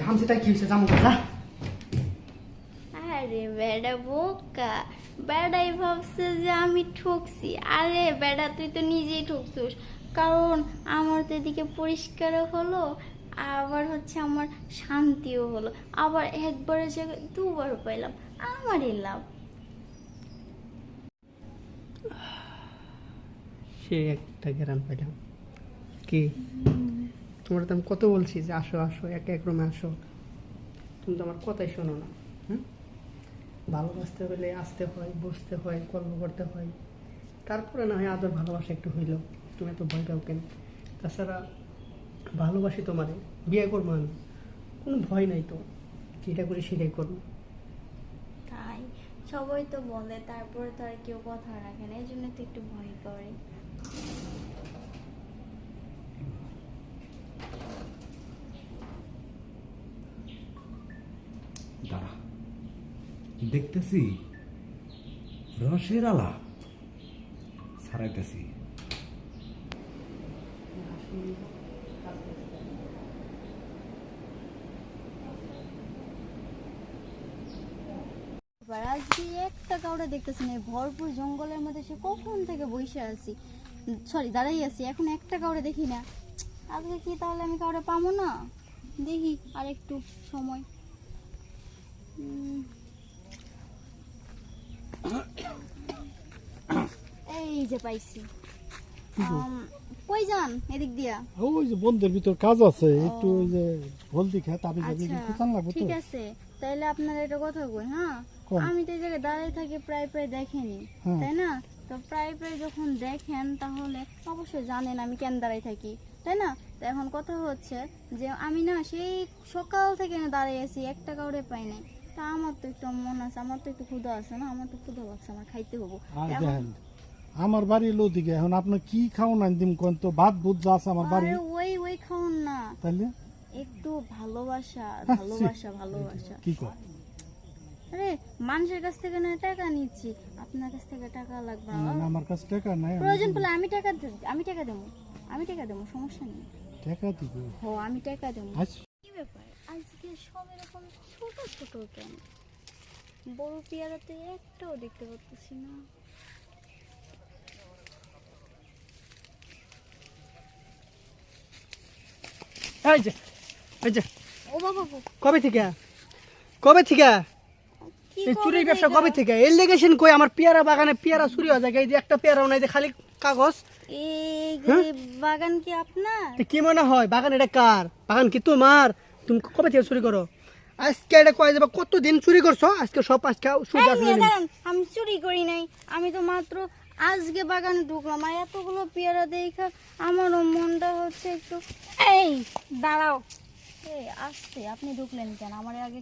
ঘামছে তাই কি হয়েছে জামু যা আরে বেড়া বোকা। বেড়াই ভাবছে যে আমি ঠকছি। আরে বেড়া, তুই তো নিজেই ঠকছিস। কারণ আমার তো এদিকে পরিষ্কারও হলো, আবার হচ্ছে আমার শান্তিও হলো। আবার একবারের জায়গায় দুবার পাইলাম, আমারই লাভ। সে একটা গ্রাম পেলাম কি? তোমার তো আমি কত বলছি যে আসো আসো, এক এক রুমে আসো। তুমি তো আমার কথাই শোনো না, হুম? ভালোবাসতে হলে আসতে হয়, বসতে হয়, গল্প করতে হয়। তারপরে না হয় আদর ভালোবাসা একটু হইল, তুমি এত ভয় পাও কেন? তাছাড়া ভালোবাসি তোমারে, বিয়ে করব আমি, কোনো ভয় নাই তো, যেটা করি সেটাই করব। তাই, সবাই তো বলে, তারপরে তো আর কেউ কথা রাখে না এই জন্য তো একটু ভয় করে। দেখতেছি, রসের আলা ছাড়াইতেছি আজকে একটা না ভরপুর জঙ্গলের মধ্যে সে কখন থেকে বসে আছি? সরি, দাঁড়াই আছি, এখন একটা দেখি না। কি তাহলে আমি কাউরে পাবো না? দেখি আর একটু সময়। এই যে পাইছি। আম, কই যান এদিক দিয়া? ওই যে বন্ধের ভিতর কাজ আছে একটু ওই যে হলদি যাবি আচ্ছা লাগবে ঠিক আছে। তাহলে আপনার কথা কই হ্যাঁ? আমি তো এই জায়গায় দাঁড়িয়ে থাকি প্রায় প্রায় দেখেনি হ্যাঁ। তাই না? তো প্রায় প্রায় যখন দেখেন তাহলে অবশ্যই জানেন আমি কেন দাঁড়াই থাকি তাই না? তো এখন কথা হচ্ছে যে আমি না সেই সকাল থেকে দাঁড়িয়ে আছি একটা কাউরে পাই নাই। তা আমার তো একটু মন আছে আমার তো একটু ক্ষুধা আছে না আমার তো ক্ষুধা লাগছে আমার খাইতে হব। আর দেখেন আমার বাড়ি এখন আপনার কি কোন তো ভাত বুধ যা আছে আমার বাড়ি আরে ওই ওই খাওন না। তাইলে? একটু ভালোবাসা ভালোবাসা ভালোবাসা। কি কর আরে মানুষের কাছ থেকে না টাকা নিচ্ছি। আপনার কাছ থেকে টাকা লাগবে না আমার। কাছে টাকা নাই প্রয়োজন পড়লে আমি টাকা আমি টাকা দেবো আমি টাকা দেবো সমস্যা নেই। টাকা দিব? ও আমি টাকা দেবো। আচ্ছা। আজকে সব এরকম ছোট ছোট কেন? বড় পেয়ারাতে একটাও দেখতে পাচ্ছি না। এই যে এই যে। ও বাবা কবে থেকে? কবে থেকে? এই চুরির ব্যবসা কবে থেকে? এর লেগেছেন কই? আমার পেয়ারা বাগানে পেয়ারা চুরি হয়ে যায়। এই যে একটা পেয়ারাও নাই যে খালি কাগজ। এই হ্যাঁ? বাগান কি আপনার? কি মনে হয়? বাগান এটা কার? বাগান কি তোমার? তুমি কবে থেকে চুরি করো? আজকে এটা কয়ে যাবে? কতদিন চুরি করছ? আজকে সব আজকে আমি চুরি করি নাই। আমি তো মাত্র আজকে বাগানে ঢুকলাম আর এতগুলো পেয়ারা দেখা আমারও মনটা হচ্ছে একটু এই দাঁড়াও। এই আসছে আপনি ঢুকলেন কেন? আমার আগে